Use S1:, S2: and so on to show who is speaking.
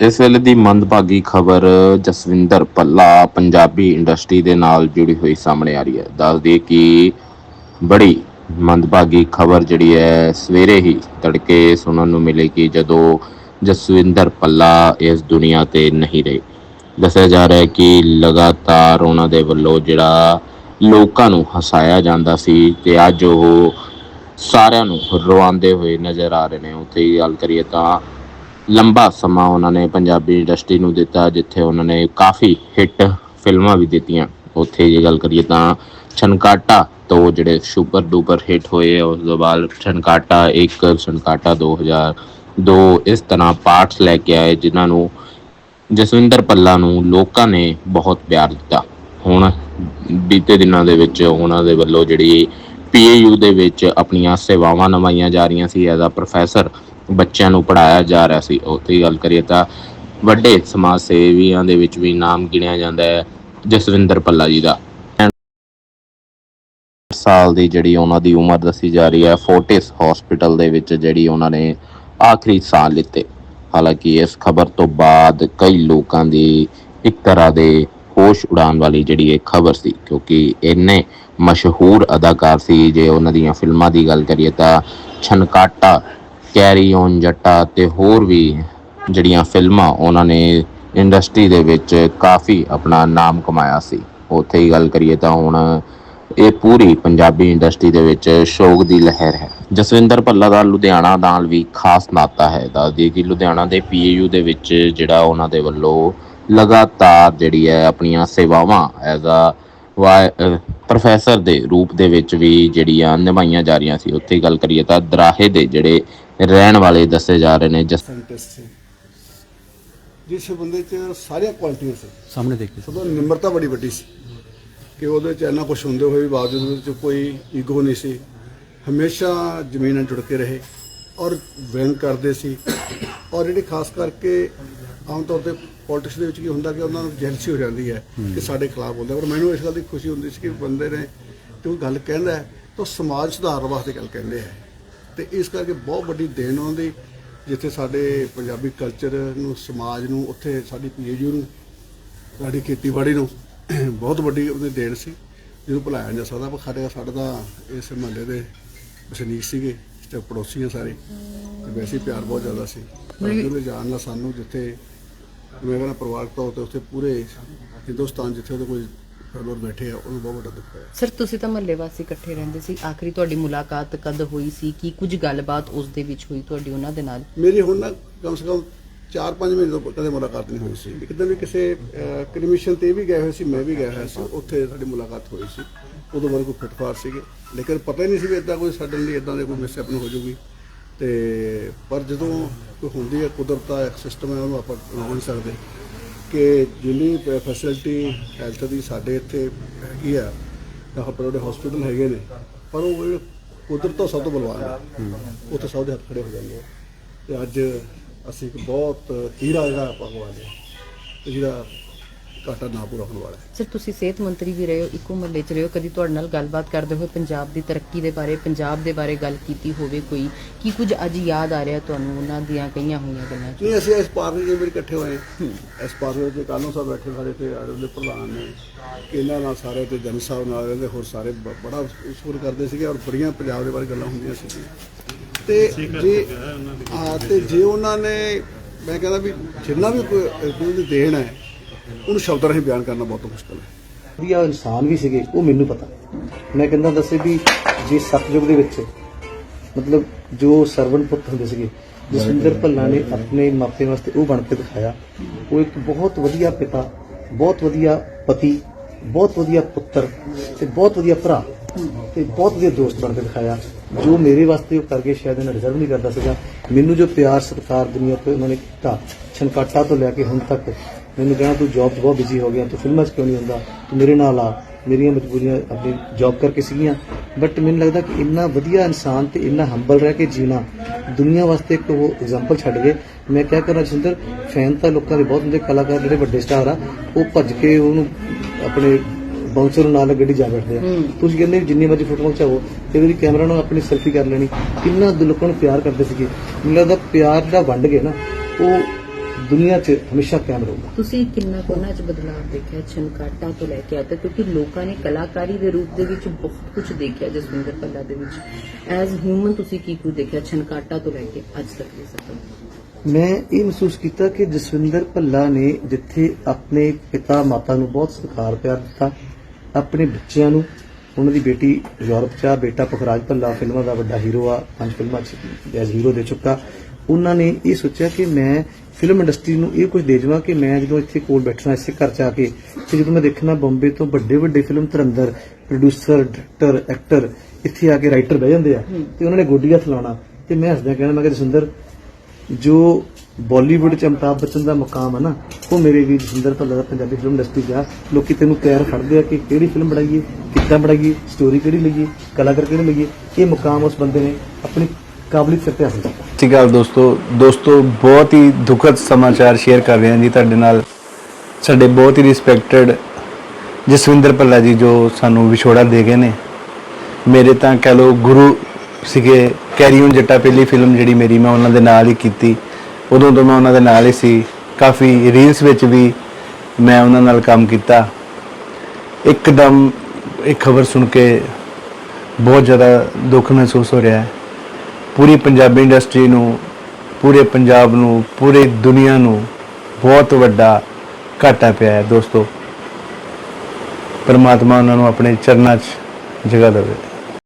S1: ਇਸ ਵੇਲੇ ਦੀ ਮੰਦਭਾਗੀ ਖਬਰ ਜਸਵਿੰਦਰ ਪੱਲਾ ਪੰਜਾਬੀ ਇੰਡਸਟਰੀ ਦੇ ਨਾਲ ਜੁੜੀ ਹੋਈ ਸਾਹਮਣੇ ਆ ਰਹੀ ਹੈ। ਦੱਸ ਦਈਏ ਕਿ ਬੜੀ ਮੰਦਭਾਗੀ ਖਬਰ ਜਿਹੜੀ ਹੈ, ਸਵੇਰੇ ਹੀ ਤੜਕੇ ਸੁਣਨ ਨੂੰ ਮਿਲੇਗੀ ਜਦੋਂ ਜਸਵਿੰਦਰ ਪੱਲਾ ਇਸ ਦੁਨੀਆ ਤੇ ਨਹੀਂ ਰਹੇ, ਦੱਸਿਆ ਜਾ ਰਿਹਾ ਹੈ ਕਿ ਲਗਾਤਾਰ ਉਹਨਾਂ ਦੇ ਵੱਲੋਂ ਜਿਹੜਾ ਲੋਕਾਂ ਨੂੰ ਹਸਾਇਆ ਜਾਂਦਾ ਸੀ ਤੇ ਅੱਜ ਉਹ ਸਾਰਿਆਂ ਨੂੰ ਰਵਾਉਂਦੇ ਹੋਏ ਨਜ਼ਰ ਆ ਰਹੇ ਨੇ। ਉੱਥੇ ਹੀ ਗੱਲ ਕਰੀਏ ਤਾਂ ਲੰਬਾ ਸਮਾਂ ਉਹਨਾਂ ਨੇ ਪੰਜਾਬੀ ਇੰਡਸਟਰੀ ਨੂੰ ਦਿੱਤਾ, ਜਿੱਥੇ ਉਹਨਾਂ ਨੇ ਕਾਫੀ ਹਿੱਟ ਫਿਲਮਾਂ ਵੀ ਦਿੱਤੀਆਂ। ਉੱਥੇ ਜੇ ਗੱਲ ਕਰੀਏ ਤਾਂ ਛਨਕਾਟਾ ਤੋਂ ਜਿਹੜੇ ਸੁਪਰ ਡੂਪਰ ਹਿੱਟ ਹੋਏ ਉਸ ਤੋਂ ਬਾਅਦ ਛਨਕਾਟਾ 1 ਛਨਕਾਟਾ 2002 ਇਸ ਤਰ੍ਹਾਂ ਪਾਰਟਸ ਲੈ ਕੇ ਆਏ, ਜਿਨ੍ਹਾਂ ਨੂੰ ਜਸਵਿੰਦਰ ਪੱਲਾ ਨੂੰ ਲੋਕਾਂ ਨੇ ਬਹੁਤ ਪਿਆਰ ਦਿੱਤਾ। ਹੁਣ ਬੀਤੇ ਦਿਨਾਂ ਦੇ ਵਿੱਚ ਉਹਨਾਂ ਦੇ ਵੱਲੋਂ ਜਿਹੜੀ ਪੀਏਯੂ ਦੇ ਵਿੱਚ ਆਪਣੀਆਂ ਸੇਵਾਵਾਂ ਨਿਭਾਈਆਂ ਜਾ ਰਹੀਆਂ ਸੀ, ਐਜ਼ ਅ ਪ੍ਰੋਫੈਸਰ ਬੱਚਿਆਂ ਨੂੰ ਪੜਾਇਆ ਜਾ ਰਿਹਾ ਸੀ। ਉੱਥੇ ਗੱਲ ਕਰੀਏ ਤਾਂ ਵੱਡੇ ਸਮਾਜ ਸੇਵੀਆਂ ਦੇ ਵਿੱਚ ਵੀ ਨਾਮ ਗਿਣਿਆ ਜਾਂਦਾ ਹੈ, ਜਸਵਿੰਦਰ ਪੱਲਾ ਜੀ ਦਾ। ਸਾਲ ਦੀ ਜਿਹੜੀ ਉਹਨਾਂ ਦੀ ਉਮਰ ਦੱਸੀ ਜਾ ਰਹੀ ਹੈ, ਫੋਰਟਿਸ ਹਸਪੀਟਲ ਦੇ ਵਿੱਚ ਜਿਹੜੀ ਉਹਨਾਂ ਨੇ ਆਖਰੀ ਸਾਹ ਲਿੱਤੇ। ਹਾਲਾਂਕਿ ਇਸ ਖਬਰ ਤੋਂ ਬਾਅਦ ਕਈ ਲੋਕਾਂ ਦੀ ਇੱਕ ਤਰ੍ਹਾਂ ਦੇ ਹੋਸ਼ ਉਡਾਉਣ ਵਾਲੀ ਜਿਹੜੀ ਇਹ ਖਬਰ ਸੀ, ਕਿਉਂਕਿ ਇੰਨੇ ਮਸ਼ਹੂਰ ਅਦਾਕਾਰ ਸੀ। ਜੇ ਉਹਨਾਂ ਦੀਆਂ ਫਿਲਮਾਂ ਦੀ ਗੱਲ ਕਰੀਏ ਤਾਂ ਛਨਕਾਟਾ ਕੈਰੀ ਔਨ ਜੱਟਾ ਤੇ ਹੋਰ ਵੀ ਜਿਹੜੀਆਂ ਫਿਲਮਾਂ ਉਹਨਾਂ ਨੇ ਇੰਡਸਟਰੀ ਦੇ ਵਿੱਚ ਕਾਫੀ ਆਪਣਾ ਨਾਮ ਕਮਾਇਆ ਸੀ। ਉੱਥੇ ਹੀ ਗੱਲ ਕਰੀਏ ਤਾਂ ਹੁਣ ਇਹ ਪੂਰੀ ਪੰਜਾਬੀ ਇੰਡਸਟਰੀ ਦੇ ਵਿੱਚ ਸ਼ੌਕ ਦੀ ਲਹਿਰ ਹੈ। ਜਸਵਿੰਦਰ ਭੱਲਾ ਦਾ ਲੁਧਿਆਣਾ ਨਾਲ ਵੀ ਖਾਸ ਨਾਤਾ ਹੈ। ਦੱਸਦੀ ਕਿ ਲੁਧਿਆਣਾ ਦੇ ਪੀਏਯੂ ਦੇ ਵਿੱਚ ਜਿਹੜਾ ਉਹਨਾਂ ਦੇ ਵੱਲੋਂ ਲਗਾਤਾਰ ਜਿਹੜੀ ਹੈ ਆਪਣੀਆਂ ਸੇਵਾਵਾਂ ਐਜ਼ ਅ ਪ੍ਰੋਫੈਸਰ ਦੇ ਰੂਪ ਦੇ ਵਿੱਚ ਵੀ ਜਿਹੜੀਆਂ ਨਿਭਾਈਆਂ ਜਾ ਰਹੀਆਂ ਸੀ ਉੱਥੇ ਗੱਲ ਕਰੀਏ ਤਾਂ ਦਰਾਹੇ ਦੇ ਜਿਹੜੇ ਰਹਿਣ ਵਾਲੇ ਦੱਸੇ ਜਾ ਰਹੇ ਨੇ ਜਸ
S2: ਜਿਸ ਬੰਦੇ 'ਚ ਸਾਰੀਆਂ ਕੁਆਲਿਟੀਆਂ ਸੀ।
S3: ਸਾਹਮਣੇ ਦੇਖੇ
S2: ਸਭ ਤੋਂ ਨਿਮਰਤਾ ਬੜੀ ਵੱਡੀ ਸੀ। ਕਿ ਉਹਦੇ 'ਚ ਇੰਨਾ ਕੁਝ ਹੁੰਦੇ ਹੋਏ ਵੀ ਬਾਵਜੂਦ ਉਹਦੇ 'ਚ ਕੋਈ ਈਗੋ ਨਹੀਂ ਸੀ। ਹਮੇਸ਼ਾ ਜ਼ਮੀਨ ਨਾਲ ਜੁੜ ਕੇ ਰਹੇ ਔਰ ਵੈਨ ਕਰਦੇ ਸੀ। ਔਰ ਜਿਹੜੀ ਖਾਸ ਕਰਕੇ ਆਮ ਤੌਰ ਤੇ ਪੋਲਿਟਿਕਸ ਦੇ ਵਿੱਚ ਕੀ ਹੁੰਦਾ ਕਿ ਉਹਨਾਂ ਨੂੰ ਜੈਲਸੀ ਹੋ ਜਾਂਦੀ ਹੈ ਕਿ ਸਾਡੇ ਖਿਲਾਫ ਹੁੰਦਾ ਪਰ ਮੈਨੂੰ ਇਸ ਗੱਲ ਦੀ ਖੁਸ਼ੀ ਹੁੰਦੀ ਸੀ ਕਿ ਬੰਦੇ ਨੇ ਜੋ ਗੱਲ ਕਹਿੰਦਾ ਹੈ ਤਾਂ ਸਮਾਜ ਸੁਧਾਰ ਵਾਸਤੇ ਗੱਲ ਕਹਿੰਦੇ ਹੈ। ਤੇ ਇਸ ਕਰਕੇ ਬਹੁਤ ਵੱਡੀ ਦੇਣ ਉਹਨਾਂ ਦੀ ਜਿੱਥੇ ਸਾਡੇ ਪੰਜਾਬੀ ਕਲਚਰ ਨੂੰ ਸਮਾਜ ਨੂੰ ਉੱਥੇ ਸਾਡੀ ਪੀਏਯੂ ਨੂੰ ਸਾਡੀ ਖੇਤੀਬਾੜੀ ਨੂੰ ਬਹੁਤ ਵੱਡੀ ਉਹਦੀ ਦੇਣ ਸੀ। ਜਿਹਨੂੰ ਭੁਲਾਇਆ ਨਹੀਂ ਜਾ ਸਕਦਾ ਪਰ ਸਾਡੇ ਸਾਡਾ ਤਾਂ ਇਸ ਮਹੱਲੇ ਦੇ ਵਸਨੀਕ ਸੀਗੇ ਤੇ ਪੜੋਸੀ ਆ ਸਾਰੇ। ਤੇ ਵੈਸੇ ਪਿਆਰ ਬਹੁਤ ਜ਼ਿਆਦਾ ਸੀ। ਉਹਦੇ ਜਾਣ ਨਾਲ ਸਾਨੂੰ ਜਿੱਥੇ ਮੈਂ ਕਹਿੰਦਾ ਪਰਿਵਾਰਕ ਤੌਰ ਤੇ ਉੱਥੇ ਪੂਰੇ ਹਿੰਦੁਸਤਾਨ ਜਿੱਥੇ ਉਹਦੇ ਕੋਈ ਫੈਲੋਰ ਬੈਠੇ ਆ ਉਹਨੂੰ ਬਹੁਤ ਵੱਡਾ ਦੁੱਖ ਹੋਇਆ।
S4: ਸਰ ਤੁਸੀਂ ਤਾਂ ਮਹੱਲੇ ਵਾਸੀ ਇਕੱਠੇ ਰਹਿੰਦੇ ਸੀ। ਆਖਰੀ ਤੁਹਾਡੀ ਮੁਲਾਕਾਤ ਕਦ ਹੋਈ ਸੀ? ਕੀ ਕੁਝ ਗੱਲਬਾਤ ਉਸ ਦੇ ਵਿੱਚ ਹੋਈ ਤੁਹਾਡੀ ਉਹਨਾਂ ਦੇ ਨਾਲ?
S2: ਮੇਰੀ ਹੁਣ ਨਾ ਕਮ ਸੇ ਕਮ 4-5 ਮਹੀਨੇ ਤੋਂ ਕਦੇ ਮੁਲਾਕਾਤ ਨਹੀਂ ਹੋਈ ਸੀ। ਇੱਕ ਦਿਨ ਵੀ ਕਿਸੇ ਕ੍ਰਿਮੀਸ਼ਨ ਤੇ ਵੀ ਗਏ ਹੋਏ ਸੀ ਮੈਂ ਵੀ ਗਿਆ ਹੋਇਆ ਸੀ। ਉੱਥੇ ਸਾਡੀ ਮੁਲਾਕਾਤ ਹੋਈ ਸੀ। ਉਦੋਂ ਮੇਰੇ ਕੋਈ ਫਿਟਫਾਰ ਸੀਗੇ। ਲੇਕਿਨ ਪਤਾ ਹੀ ਨਹੀਂ ਸੀ ਵੀ ਇਦਾਂ ਕੋਈ ਸਡਨਲੀ ਇਦਾਂ ਦੇ ਕੋਈ ਮਿਸਹੈਪਨ ਹੋ ਜਾਊਗੀ ਤੇ ਪਰ ਜਦੋਂ ਕੋਈ ਹੁੰਦੀ ਹੈ ਕੁਦਰਤ ਦਾ ਇੱਕ ਸਿਸਟਮ ਹੈ ਉਹਨੂੰ ਆਪਾਂ ਰੋਕ ਨਹੀਂ ਸਕਦੇ ਕਿ ਜਿੰਨੀ ਫੈਸਿਲਿਟੀ ਹੈਲਥ ਦੀ ਸਾਡੇ ਇੱਥੇ ਹੈਗੀ ਆ ਤਾਂ ਆਪਣੇ ਹਸਪੀਟਲ ਹੈਗੇ ਨੇ ਪਰ ਉਹ ਕੁਦਰਤ ਤੋਂ ਸਭ ਤੋਂ ਬਲਵਾਨ ਹੈ। ਉੱਥੇ ਸਭ ਦੇ ਹੱਥ ਖੜੇ ਹੋ ਜਾਂਦੇ ਆ। ਤੇ ਅੱਜ ਅਸੀਂ ਇੱਕ ਬਹੁਤ ਹੀਰਾ ਜਿਹੜਾ ਭਗਵਾਨ ਹੈ ਤੇ ਜਿਹੜਾ ਘਾਟਾ ਨਾ ਪੂਰਾ ਹੋਣ ਵਾਲਾ ਹੈ।
S4: ਸਰ ਤੁਸੀਂ ਸਿਹਤ ਮੰਤਰੀ ਵੀ ਰਹੇ ਹੋ ਇੱਕੋ ਮਹੱਲੇ 'ਚ ਰਹੇ ਹੋ ਕਦੀ ਤੁਹਾਡੇ ਨਾਲ ਗੱਲਬਾਤ ਕਰਦੇ ਹੋਏ ਪੰਜਾਬ ਦੀ ਤਰੱਕੀ ਦੇ ਬਾਰੇ ਪੰਜਾਬ ਦੇ ਬਾਰੇ ਗੱਲ ਕੀਤੀ ਹੋਵੇ ਕੋਈ ਕੀ ਕੁਝ ਅੱਜ ਯਾਦ ਆ ਰਿਹਾ ਤੁਹਾਨੂੰ ਉਹਨਾਂ ਦੀਆਂ ਕਈਆਂ ਹੋਈਆਂ ਗੱਲਾਂ
S2: ਨਹੀਂ ਅਸੀਂ ਇਸ ਪਾਰਕ ਦੇ ਵਿੱਚ ਇਕੱਠੇ ਹੋਏ। ਇਸ ਪਾਰਕ ਵਿੱਚ ਕਾਨੂੰ ਸਾਹਿਬ ਬੈਠੇ ਸਾਡੇ ਤੇ ਆੜੇ ਦੇ ਪ੍ਰਧਾਨ ਨੇ ਇਹਨਾਂ ਨਾਲ ਸਾਰੇ ਤੇ ਜਨ ਸਾਹਿਬ ਨਾਲ ਰਹਿੰਦੇ ਹੋਰ ਸਾਰੇ ਬੜਾ ਸ਼ੁਕਰ ਕਰਦੇ ਸੀਗੇ ਔਰ ਬੜੀਆਂ ਪੰਜਾਬ ਦੇ ਬਾਰੇ ਗੱਲਾਂ ਹੁੰਦੀਆਂ ਸੀ ਤੇ ਜੇ ਹਾਂ ਤੇ ਜੇ ਉਹਨਾਂ ਨੇ ਮੈਂ ਕਹਿੰਦਾ ਵੀ ਜਿੰਨਾ ਵੀ ਕੋਈ ਦੀ ਦੇਣ ਹੈ ਉਹਨੂੰ ਸ਼ਬਦਾਂ ਰਾਹੀਂ ਬਿਆਨ ਕਰਨਾ ਬਹੁਤ ਮੁਸ਼ਕਲ ਹੈ।
S3: ਵਧੀਆ ਇਨਸਾਨ ਵੀ ਸੀਗੇ ਉਹ ਮੈਨੂੰ ਪਤਾ। ਮੈਂ ਕਹਿੰਦਾ ਦੱਸੇ ਵੀ ਜੇ ਸਤਜੁਗ ਦੇ ਵਿੱਚ ਮਤਲਬ ਜੋ ਸਰਵਣ ਪੁੱਤ ਹੁੰਦੇ ਸੀਗੇ ਜਸਵਿੰਦਰ ਭੱਲਾ ਨੇ ਆਪਣੇ ਮਾਪੇ ਵਾਸਤੇ ਉਹ ਬਣ ਕੇ ਦਿਖਾਇਆ। ਉਹ ਇੱਕ ਬਹੁਤ ਵਧੀਆ ਪਿਤਾ ਬਹੁਤ ਵਧੀਆ ਪਤੀ ਬਹੁਤ ਵਧੀਆ ਪੁੱਤਰ ਤੇ ਬਹੁਤ ਵਧੀਆ ਭਰਾ ਤੇ ਬਹੁਤ ਵਧੀਆ ਦੋਸਤ ਬਣ ਕੇ ਦਿਖਾਇਆ। ਜੋ ਮੇਰੇ ਵਾਸਤੇ ਉਹ ਕਰਕੇ ਸ਼ਾਇਦ ਇਹਨਾਂ ਡਿਜ਼ਰਵ ਨਹੀਂ ਕਰਦਾ ਸੀਗਾ। ਮੈਨੂੰ ਜੋ ਪਿਆਰ ਸਤਿਕਾਰ ਦੁਨੀਆ ਤੋਂ ਉਹਨਾਂ ਨੇ ਕੀਤਾ ਛਨਕਾਟਾ ਤੋਂ ਲੈ ਕੇ ਹੁਣ ਤੱਕ ਮੈਨੂੰ ਕਹਿਣਾ ਤੂੰ ਜੌਬ 'ਚ ਬਹੁਤ ਬਿਜ਼ੀ ਹੋ ਗਿਆ ਤੂੰ ਫਿਲਮਾਂ 'ਚ ਕਿਉਂ ਨਹੀਂ ਹੁੰਦਾ ਤੂੰ ਮੇਰੇ ਨਾਲ ਆ। ਮੇਰੀਆਂ ਮਜਬੂਰੀਆਂ ਆਪਣੀ ਜੌਬ ਕਰਕੇ ਸੀਗੀਆਂ। ਬਟ ਮੈਨੂੰ ਲੱਗਦਾ ਕਿ ਇੰਨਾ ਵਧੀਆ ਇਨਸਾਨ ਤੇ ਇੰਨਾ ਹੰਬਲ ਰਹਿ ਕੇ ਜੀਣਾ ਦੁਨੀਆ ਵਾਸਤੇ ਇੱਕ ਉਹ ਐਗਜ਼ਾਮਪਲ ਛੱਡ ਗਏ। ਮੈਂ ਕਿਹਾ ਕਰਾਂ ਜਿੰਦਰ ਫੈਨ ਤਾਂ ਲੋਕਾਂ ਦੇ ਬਹੁਤ ਹੁੰਦੇ ਕਲਾਕਾਰ ਜਿਹੜੇ ਵੱਡੇ ਸਟਾਰ ਆ ਉਹ ਭੱਜ ਕੇ ਉਹਨੂੰ ਆਪਣੇ ਬਾਉਂਸਰ ਨੂੰ ਨਾਲ ਗੱਡੀ ਜਾ ਬੈਠਦੇ ਆ। ਤੁਸੀਂ ਕਹਿੰਦੇ ਜਿੰਨੀ ਮਰਜ਼ੀ ਫੋਟੋ ਖਿਚਾਓ ਤੇ ਉਹਦੀ ਕੈਮਰਾ ਨਾਲ ਆਪਣੀ ਸੈਲਫੀ ਕਰ ਲੈਣੀ। ਕਿੰਨਾ ਦਿਲ ਲੋਕਾਂ ਨੂੰ ਪਿਆਰ ਕਰਦੇ ਸੀਗੇ। ਮੈਨੂੰ ਲੱਗਦਾ ਪਿਆਰ ਦਾ ਵੰਡ ਗਏ ਨਾ ਉਹ ਦੁਨੀਆ 'ਚ ਹਮੇਸ਼ਾ ਕਾਇਮ ਰਹੂਗਾ।
S4: ਤੁਸੀਂ ਕਿੰਨਾ ਕੁ ਉਹਨਾਂ 'ਚ ਬਦਲਾਅ ਦੇਖਿਆ ਛਨਕਾਟਾ ਤੋਂ ਲੈ ਕੇ ਅੱਜ ਤੱਕ ਕਿਉਂਕਿ ਲੋਕਾਂ ਨੇ ਕਲਾਕਾਰੀ ਦੇ ਰੂਪ ਦੇ ਵਿੱਚ ਬਹੁਤ ਕੁਝ ਦੇਖਿਆ ਜਸਵਿੰਦਰ ਭੱਲਾ ਦੇ ਵਿੱਚ। ਐਜ਼ ਹਿਊਮਨ ਤੁਸੀਂ ਕੀ ਕੁਝ ਦੇਖਿਆ ਛਨਕਾਟਾ ਤੋਂ ਲੈ ਕੇ ਅੱਜ ਤੱਕ ਦੇ ਸਫਰ
S3: ਮੈਂ ਇਹ ਮਹਿਸੂਸ ਕੀਤਾ ਕਿ ਜਸਵਿੰਦਰ ਭੱਲਾ ਨੇ ਜਿੱਥੇ ਆਪਣੇ ਪਿਤਾ ਮਾਤਾ ਨੂੰ ਬਹੁਤ ਸਤਿਕਾਰ ਪਿਆਰ ਦਿੱਤਾ ਆਪਣੇ ਬੱਚਿਆਂ ਨੂੰ ਉਹਨਾਂ ਦੀ ਬੇਟੀ ਯੂਰਪ 'ਚ ਆ ਬੇਟਾ ਪੁਖਰਾਜ ਭੱਲਾ ਫਿਲਮਾਂ ਦਾ ਵੱਡਾ ਹੀਰੋ ਆ ਪੰਜ ਫਿਲਮਾਂ 'ਚ ਐਜ਼ ਹੀਰੋ ਦੇ ਚੁੱਕਾ। ਉਹਨਾਂ ਨੇ ਇਹ ਸੋਚਿਆ ਕਿ ਮੈਂ ਫਿਲਮ ਇੰਡਸਟਰੀ ਨੂੰ ਇਹ ਕੁਝ ਦੇ ਜਾਵਾਂ ਕਿ ਮੈਂ ਜਦੋਂ ਇੱਥੇ ਕੋਲ ਬੈਠਣਾ ਇਸੇ ਘਰ 'ਚ ਆ ਕੇ ਤੇ ਜਦੋਂ ਮੈਂ ਦੇਖਣਾ ਬੰਬੇ ਤੋਂ ਵੱਡੇ ਵੱਡੇ ਫਿਲਮ ਧਰੰਦਰ ਪ੍ਰੋਡਿਊਸਰ ਡਾਇਰੈਕਟਰ ਐਕਟਰ ਇੱਥੇ ਆ ਕੇ ਰਾਈਟਰ ਬਹਿ ਜਾਂਦੇ ਆ ਤੇ ਉਹਨਾਂ ਨੇ ਗੋਡੀ ਹੱਥ ਲਾਉਣਾ। ਤੇ ਮੈਂ ਹੱਸਦਿਆਂ ਕਹਿਣਾ ਮੈਂ ਕਿ ਜਸਵਿੰਦਰ ਜੋ ਬਾਲੀਵੁੱਡ ਚ ਅਮਿਤਾਭ ਬੱਚਨ ਦਾ ਮੁਕਾਮ ਹੈ ਨਾ ਉਹ ਮੇਰੇ ਵੀਰ ਜਸਿੰਦਰ ਭੱਲਾ ਦਾ ਪੰਜਾਬੀ ਫਿਲਮ ਇੰਡਸਟਰੀ ਦਾ ਲੋਕੀ ਤੈਨੂੰ ਪੈਰ ਫੜਦੇ ਆ ਕਿ ਕਿਹੜੀ ਫਿਲਮ ਬਣਾਈਏ ਕਿੱਦਾਂ ਬਣਾਈਏ ਸਟੋਰੀ ਕਿਹੜੀ ਲਈਏ ਕਲਾਕਾਰ ਕਿਹੜੇ ਲਈਏ। ਇਹ ਮੁਕਾਮ ਉਸ ਬੰਦੇ ਨੇ ਆਪਣੀ ਕਾਬਲੀਅਤ ਸਿਰ ਤੇ ਹਾਸਲ ਕੀਤਾ
S5: ਸਤਿ ਸ਼੍ਰੀ ਅਕਾਲ ਦੋਸਤੋ ਦੋਸਤੋ, ਬਹੁਤ ਹੀ ਦੁਖਦ ਸਮਾਚਾਰ ਸ਼ੇਅਰ ਕਰ ਰਹੇ ਹਾਂ ਜੀ ਤੁਹਾਡੇ ਨਾਲ। ਸਾਡੇ ਬਹੁਤ ਹੀ ਰਿਸਪੈਕਟਡ ਜਸਵਿੰਦਰ ਭੱਲਾ ਜੀ ਜੋ ਸਾਨੂੰ ਵਿਛੋੜਾ ਦੇ ਗਏ ਨੇ। ਮੇਰੇ ਤਾਂ ਕਹ ਲੋ ਗੁਰੂ ਸੀਗੇ ਕੈਰੀ ਜੱਟਾ ਪਹਿਲੀ ਫਿਲਮ ਜਿਹੜੀ ਮੇਰੀ ਮੈਂ ਉਹਨਾਂ ਦੇ ਨਾਲ ਹੀ ਕੀਤੀ। ਉਦੋਂ ਤੋਂ ਮੈਂ ਉਹਨਾਂ ਦੇ ਨਾਲ ਹੀ ਸੀ। ਕਾਫੀ ਰੀਲਸ ਵਿੱਚ ਵੀ ਮੈਂ ਉਹਨਾਂ ਨਾਲ ਕੰਮ ਕੀਤਾ। ਇੱਕਦਮ ਇੱਕ ਖਬਰ ਸੁਣ ਕੇ ਬਹੁਤ ਜ਼ਿਆਦਾ ਦੁੱਖ ਮਹਿਸੂਸ ਹੋ ਰਿਹਾ ਹੈ। ਪੂਰੀ ਪੰਜਾਬੀ ਇੰਡਸਟਰੀ ਨੂੰ, ਪੂਰੇ ਪੰਜਾਬ ਨੂੰ, ਪੂਰੇ ਦੁਨੀਆ ਨੂੰ ਬਹੁਤ ਵੱਡਾ ਘਾਟਾ ਪਿਆ ਹੈ ਦੋਸਤੋ। ਪਰਮਾਤਮਾ ਉਹਨਾਂ ਨੂੰ ਆਪਣੇ ਚਰਨਾਂ 'ਚ ਜਗ੍ਹਾ ਦੇਵੇ।